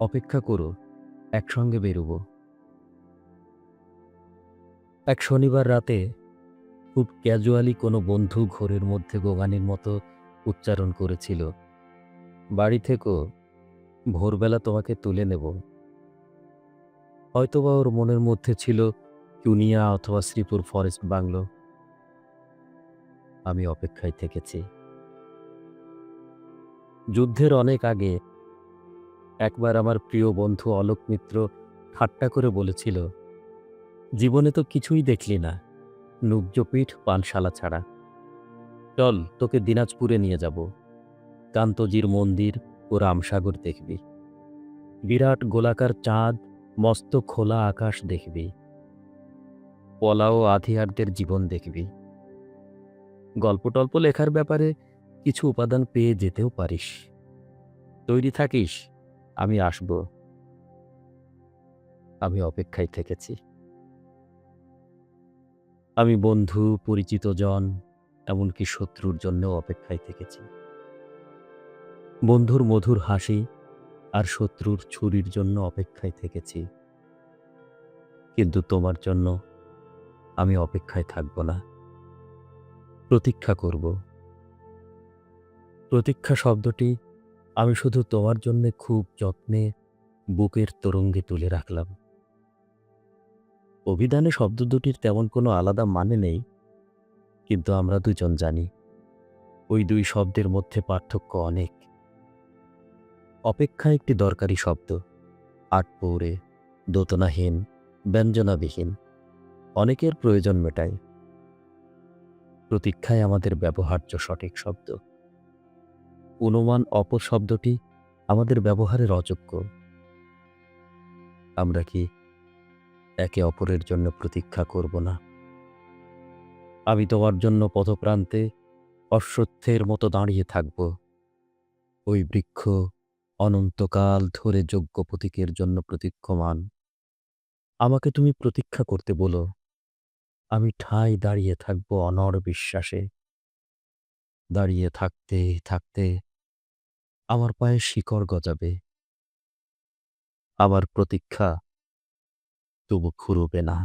অপেক্ষা করো, একসঙ্গে বেরোবো। এক শনিবার রাতে খুব ক্যাজুয়ালি কোনো বন্ধু ঘোরের মধ্যে গোগানির মতো উচ্চারণ করেছিল। বাড়ি থেকেও ভোরবেলা তোমাকে তুলে নেব। হয়তোবা ওর মনের মধ্যে ছিল চুনিয়া অথবা শ্রীপুর ফরেস্ট বাংলো। আমি অপেক্ষায় থেকেছি। যুদ্ধের অনেক আগে একবার আমার প্রিয় বন্ধু অলোক মিত্র ঠাট্টা করে বলেছিল, জীবনে তো কিছুই দেখলি না নুব্জপিঠ পানশালা ছাড়া। চল, তোকে দিনাজপুরে নিয়ে যাব। কান্তজির মন্দির ও রামসাগর দেখবি। বিরাট গোলাকার চাঁদ, মস্ত খোলা আকাশ দেখবি। পলা ও আধিয়ারদের জীবন দেখবি। গল্প টল্প লেখার ব্যাপারে কিছু উপাদান পেয়ে যেতেও পারিস। তৈরি থাকিস। আমি আসব। আমি অপেক্ষায় থেকেছি। আমি বন্ধু, পরিচিত জন, এমনকি শত্রুর জন্যও অপেক্ষায় থেকেছি। বন্ধুর মধুর হাসি আর শত্রুর ছুরির জন্য অপেক্ষায় থেকেছি। কিন্তু তোমার জন্য আমি অপেক্ষায় থাকব না। প্রতীক্ষা করব। প্রতীক্ষা শব্দটি আমি শুধু তোমার জন্য খুব যত্নে বুকের তরঙ্গে তুলে রাখলাম। অভিধানে শব্দ দুটির তেমন কোনো আলাদা মানে নেই, কিন্তু আমরা দুজন জানি, ওই দুই শব্দের মধ্যে পার্থক্য অনেক। অপেক্ষা একটি দরকারি শব্দ আট পৌরে দোতনাহীন, ব্যঞ্জনাবিহীন, অনেকের প্রয়োজন মেটায়। প্রতীক্ষায় আমাদের ব্যবহার্য সঠিক শব্দ। অনুমান অপশব্দটি আমাদের ব্যবহারের অযোগ্য। আমরা কি একে অপরের জন্য প্রতীক্ষা করব না? আমি তোমার জন্য পথপ্রান্তে অশ্বত্থের মতো দাঁড়িয়ে থাকব। ওই বৃক্ষ অনন্তকাল ধরে যোগ্য প্রতীকের জন্য প্রতীক্ষমান। আমাকে তুমি প্রতীক্ষা করতে বলো। আমি ঠাই দাঁড়িয়ে থাকব অনড় বিশ্বাসে। দাঁড়িয়ে থাকতে থাকতে আমার পায়ে শিকড় গজাবে। আমার প্রতীক্ষা তবু খুরবে না।